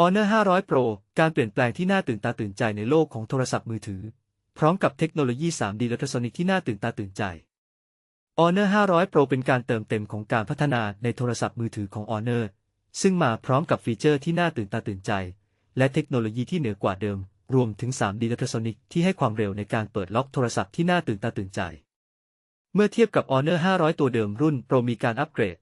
Honor 500 Pro การเปลี่ยนแปลงที่น่าตื่นตาตื่นใจในโลกของโทรศัพท์มือถือ พร้อมกับเทคโนโลยี 3D และ Ultrasonic ที่น่าตื่นตาตื่นใจ Honor 500 Pro เป็นการเติมเต็มของการพัฒนาในโทรศัพท์มือถือของ Honor ซึ่งมาพร้อมกับฟีเจอร์ที่น่าตื่นตาตื่นใจ และเทคโนโลยีที่เหนือกว่าเดิม รวมถึง 3D Ultrasonic ที่ให้ความเร็วในการเปิดล็อกโทรศัพท์ที่น่าตื่นตาตื่นใจ เมื่อเทียบกับ Honor 500 ตัวเดิมรุ่น Pro มีการอัปเกรด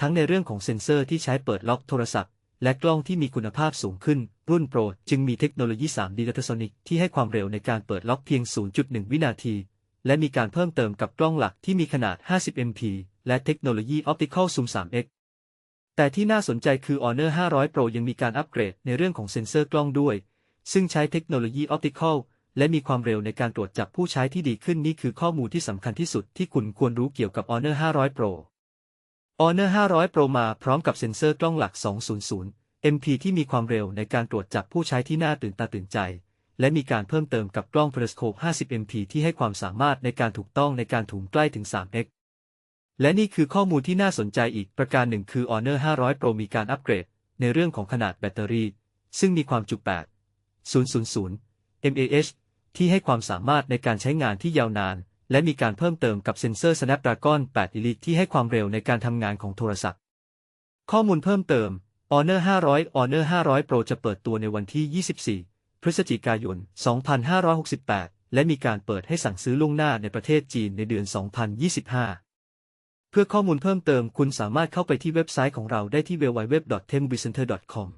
ทั้งในเรื่องของเซ็นเซอร์ที่ใช้เปิดล็อกโทรศัพท์ และกล้องที่มีคุณภาพสูงขึ้น รุ่น Pro จึงมีเทคโนโลยี 3D Ultrasonic ที่ให้ความเร็วในการเปิดล็อกเพียง 0.1 วินาที และมีการเพิ่มเติมกับกล้องหลักที่มีขนาด 50 MP และเทคโนโลยี Optical Zoom 3x แต่ที่น่าสนใจคือ Honor 500 Pro ยังมีการอัปเกรดในเรื่องของเซ็นเซอร์กล้องด้วย ซึ่งใช้เทคโนโลยี Optical และมีความเร็วในการตรวจจับผู้ใช้ที่ดีขึ้นนี่คือข้อมูลที่สำคัญที่สุดที่คุณควรรู้เกี่ยวกับ Honor 500 Pro Honor 500 Pro มาพร้อมกับเซ็นเซอร์กล้องหลัก 200 MP ที่มีความเร็วในการตรวจจับผู้ใช้ที่น่าตื่นตาตื่นใจ และมีการเพิ่มเติมกับกล้อง Periscope 50 MP ที่ให้ความสามารถในการถูกต้องในการถูงใกล้ถึง 3x และนี่คือข้อมูลที่น่าสนใจอีกประการหนึ่งคือ Honor 500 Pro มีการอัปเกรด ในเรื่องของขนาดแบตเตอรี่ ซึ่งมีความจุ8,000 mAh ที่ให้ความสามารถในการใช้งานที่ยาวนาน และมีการเพิ่มเติมกับเซ็นเซอร์ Snapdragon 8 Elite ที่ให้ความเร็วในการทำงานของโทรศัพท์ ข้อมูลเพิ่มเติม Honor 500 Honor 500 Pro จะเปิดตัวในวันที่ 24 พฤศจิกายน 2568 และมีการเปิดให้สั่งซื้อล่วงหน้าในประเทศจีนในเดือน 2025 เพื่อข้อมูลเพิ่มเติมคุณสามารถเข้าไปที่เว็บไซต์ของเราได้ที่ www.temubicenter.com